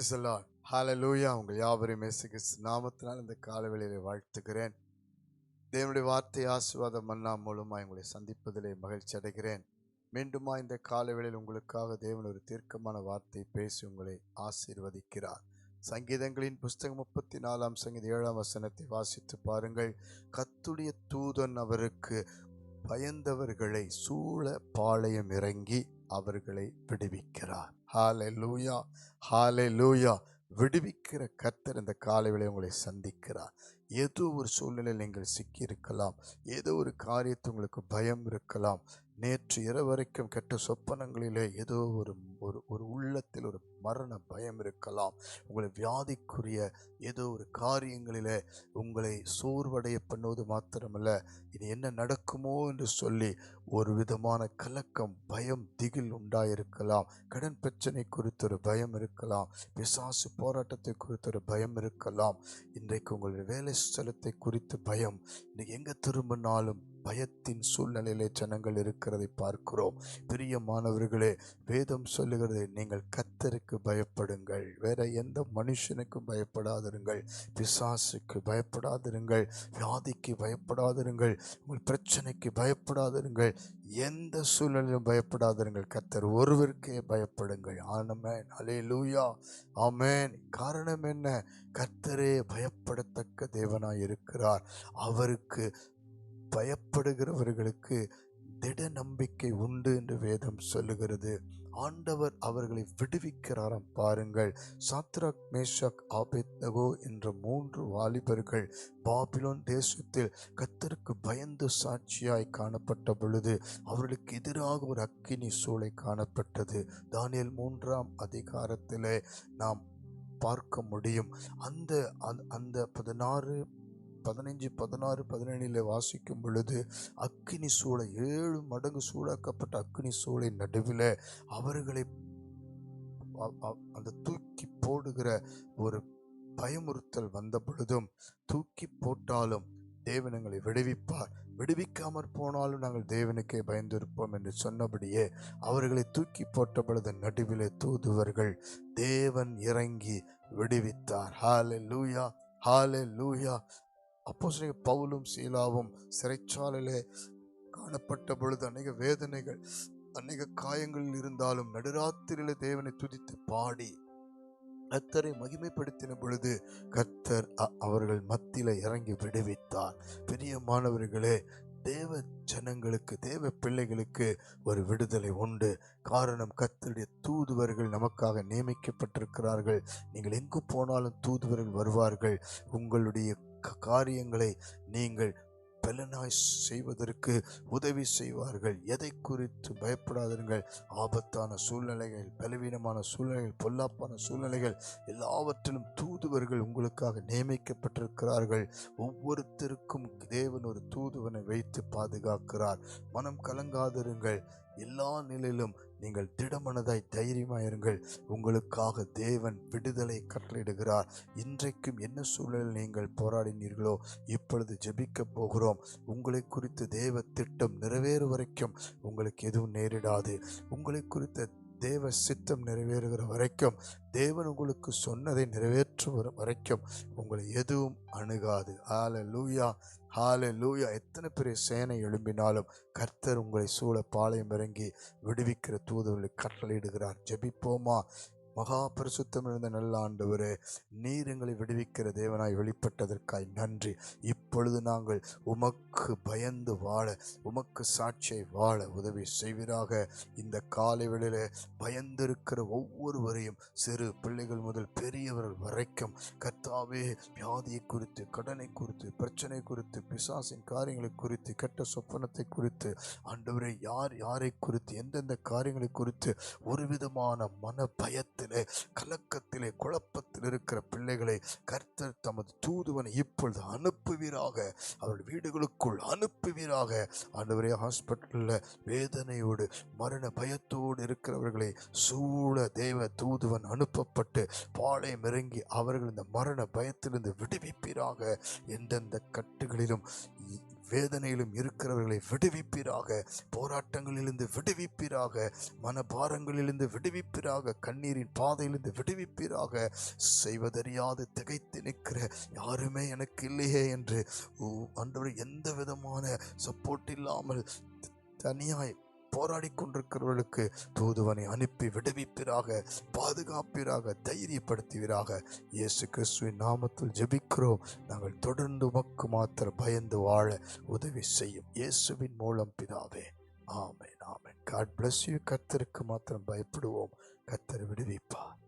Price allot உங்கள் யாவரையும் இயேசு நாமத்தினால் இந்த காலவெளியில் வாழ்த்துகிறேன். தேவனுடைய வார்த்தை ஆசீர்வாத மன்னா மூலமாக உங்களை சந்திப்பதிலே மகிழ்ச்சி அடைகிறேன். மீண்டுமா இந்த காலவெளியில் உங்களுக்காக தேவன் ஒரு தீர்க்கமான வார்த்தை பேசி உங்களை ஆசீர்வதிக்கிறார். சங்கீதங்களின் புஸ்தகம் முப்பத்தி நாலாம் சங்கீத ஏழாம் வசனத்தை வாசித்து பாருங்கள். கத்துடைய தூதன் அவருக்கு பயந்தவர்களை சூழ பாளையம் இறங்கி அவர்களை விடுவிக்கிறார். ஹாலே லூயா ஹாலே லூயா விடுவிக்கிற கர்த்தர் இந்த காலைகளை உங்களை சந்திக்கிறார். ஏதோ ஒரு சூழ்நிலையில் நீங்கள் சிக்கியிருக்கலாம். ஏதோ ஒரு காரியத்தை உங்களுக்கு பயம் இருக்கலாம். நேற்று இரவு வரைக்கும் கெட்ட சொப்பனங்களிலே ஏதோ ஒரு ஒரு ஒரு உள்ளத்தில் ஒரு மரண பயம் இருக்கலாம். உங்களை வியாதிக்குரிய ஏதோ ஒரு காரியங்களில் உங்களை சோர்வடைய பண்ணுவது மாத்திரமல்ல. இது என்ன நடக்குமோ என்று சொல்லி ஒரு விதமான கலக்கம் பயம் திகில் உண்டாயிருக்கலாம். கடன் பிரச்சனை குறித்த ஒரு பயம் இருக்கலாம். பிசாசு போராட்டத்தை குறித்த ஒரு பயம் இருக்கலாம். இன்றைக்கு உங்களுடைய வேலை ஸ்தலத்தை குறித்து பயம். இன்றைக்கு எங்கே திரும்பினாலும் பயத்தின் சூழ்நிலையிலே ஜனங்கள் இருக்கிறதை பார்க்கிறோம். பிரியமானவர்களே வேதம் சொல்லுகிறது நீங்கள் கத்தருக்கு பயப்படுங்கள். வேற எந்த மனுஷனுக்கும் பயப்படாதிருங்கள். பிசாசுக்கு பயப்படாதிருங்கள். வியாதிக்கு பயப்படாதிருங்கள். உங்கள் பிரச்சனைக்கு பயப்படாதிருங்கள். எந்த சூழ்நிலையிலும் பயப்படாதிருங்கள். கத்தர் ஒருவருக்கே பயப்படுங்கள். ஆனமேன் அலே லூயா ஆமேன். காரணம் என்ன? கர்த்தரே பயப்படத்தக்க தேவனாய் இருக்கிறார் அவருக்கு பயப்படுகிறவர்களுக்கு திட நம்பிக்கை உண்டு என்று வேதம் சொல்லுகிறது. ஆண்டவர் அவர்களை விடுவிக்கிறாராம் பாருங்கள். சாத்ராக் மேஷாக் ஆபேத்னகோ என்ற மூன்று வாலிபர்கள் பாபிலோன் தேசத்தில் கத்தருக்கு பயந்து சாட்சியாய் காணப்பட்ட பொழுது அவர்களுக்கு எதிராக ஒரு அக்கினி சூளை காணப்பட்டது. தானியல் மூன்றாம் அதிகாரத்திலே நாம் பார்க்க முடியும். அந்த அந்த- அந்த பதினாறு பதினைஞ்சு பதினாறு பதினேழில் வாசிக்கும் பொழுது அக்கினி சூளை ஏழு மடங்கு சூடாக்கப்பட்ட அக்கினி சூளை நடுவில் அவர்களை அந்த தூக்கி போடுகிற ஒரு பயமுறுத்தல் வந்த பொழுதும் தூக்கி போட்டாலும் தேவன் எங்களை விடுவிப்பார். விடுவிக்காமற் போனாலும் நாங்கள் தேவனுக்கே பயந்திருப்போம் என்று சொன்னபடியே அவர்களை தூக்கி போட்ட பொழுது நடுவிலே தூதுவர்கள் தேவன் இறங்கி விடுவித்தார். ஹாலே லூயா ஹாலே லூயா அப்போ பவுலும் சீலாவும் சிறைச்சாலையிலே காணப்பட்ட பொழுது அநேக வேதனைகள் அநேக காயங்கள் இருந்தாலும் நடுராத்திரியில தேவனை துதித்து பாடி கர்த்தரை மகிமைப்படுத்தின பொழுது கர்த்தர் அ- அவர்கள் மத்தியில இறங்கி விடுவித்தார். பிரியமானவர்களே தேவ ஜனங்களுக்கு தேவ பிள்ளைகளுக்கு ஒரு விடுதலை உண்டு. காரணம் கத்தருடைய தூதுவர்கள் நமக்காக நியமிக்கப்பட்டிருக்கிறார்கள். நீங்கள் எங்கு போனாலும் தூதுவர்கள் வருவார்கள். உங்களுடைய காரியங்களை நீங்கள் பலனாய் செய்வதற்கு உதவி செய்வார்கள். எதை குறித்து பயப்படாதீர்கள் ஆபத்தான சூழ்நிலைகள் பலவீனமான சூழ்நிலைகள் பொல்லாப்பான சூழ்நிலைகள் எல்லாவற்றிலும் தூதுவர்கள் உங்களுக்காக நியமிக்கப்பட்டிருக்கிறார்கள். ஒவ்வொருத்தருக்கும் தேவன் ஒரு தூதுவனை வைத்து பாதுகாக்கிறார். மனம் கலங்காதிருங்கள். எல்லா நிலையிலும் நீங்கள் திடமனதாய் தைரியமாயிருங்கள். உங்களுக்காக தேவன் விடுதலை கட்டளையிடுகிறார். இன்றைக்கும் என்ன சூழலில் நீங்கள் போராடினீர்களோ இப்பொழுது ஜெபிக்கப் போகிறோம். உங்களை குறித்து தேவ திட்டம் நிறைவேறு வரைக்கும் உங்களுக்கு எதுவும் நேரிடாது. உங்களை குறித்த தேவ சித்தம் நிறைவேறுகிற வரைக்கும் தேவன் உங்களுக்கு சொன்னதை நிறைவேற்றுகிற வரைக்கும் உங்களை எதுவும் அணுகாது. ஹால லூயா ஹால லூயா எத்தனை பெரிய சேனை எழும்பினாலும் கர்த்தர் உங்களை சூழ பாளையம் இறங்கி விடுவிக்கிற தூதுவர்களை கட்டளையிடுகிறார். ஜெபிப்போமா? மகா பரிசுத்தம் இருந்த நல்ல ஆண்டவரே நீர் எங்களை விடுவிக்கிற தேவனாய் வெளிப்பட்டதற்காய் நன்றி. இப்பொழுது நாங்கள் உமக்கு பயந்து வாழ உமக்கு சாட்சியை வாழ உதவி செய்வீராக. இந்த காலை வேளையில் பயந்திருக்கிற ஒவ்வொருவரையும் சிறு பிள்ளைகள் முதல் பெரியவர்கள் வரைக்கும் கர்த்தாவே வியாதியை குறித்து கடனை குறித்து பிரச்சனை குறித்து பிசாசின் காரியங்களை குறித்து கெட்ட சொப்பனத்தை குறித்து ஆண்டவரே யார் யாரை குறித்து எந்தெந்த காரியங்களை குறித்து ஒரு விதமான மன பயத்திலே கலக்கத்திலே குழப்பத்தில் இருக்கிற பிள்ளைகளை கர்த்தர் தமது தூதுவனை இப்பொழுது அனுப்புவீராக. அவர்கள் வீடுகளுக்குள் அனுப்புவீராக. ஆண்டவரே ஹாஸ்பிட்டலில் வேதனையோடு மரண பயத்தோடு இருக்கிறவர்களை சூழ தேவ தூதுவன் அனுப்பப்பட்டு பாளையம் இறங்கி அவர்கள் இந்த மரண பயத்திலிருந்து விடுவிப்பீராக. எந்தெந்த கட்டுகளிலும் வேதனையிலும் இருக்கிறவர்களை விடுவிப்பீராக போராட்டங்களிலிருந்து விடுவிப்பீராக மனபாரங்களிலிருந்து விடுவிப்பீராக கண்ணீரின் பாதையிலிருந்து விடுவிப்பீராக செய்வதறியாது திகைத்து நிற்கிற யாருமே எனக்கு இல்லையே என்று அன்றவர் எந்த விதமான சப்போர்ட் இல்லாமல் தனியாய் போராடி கொண்டிருக்கிறவர்களுக்கு தூதுவனை அனுப்பி விடுவிப்பிறாக பாதுகாப்பிராக தைரியப்படுத்துவீராக. இயேசு கிறிஸ்துவின் நாமத்தில் ஜெபிக்கிறோம். நாங்கள் தொடர்ந்து உமக்கு மாத்திர பயந்து வாழ உதவி செய்யும் இயேசுவின் மூலம் பிதாவே. ஆமை ஆமென். காட் பிளஸ் யூ கர்த்தருக்கு மாத்திரம் பயப்படுவோம். கத்தர் விடுவிப்பார்.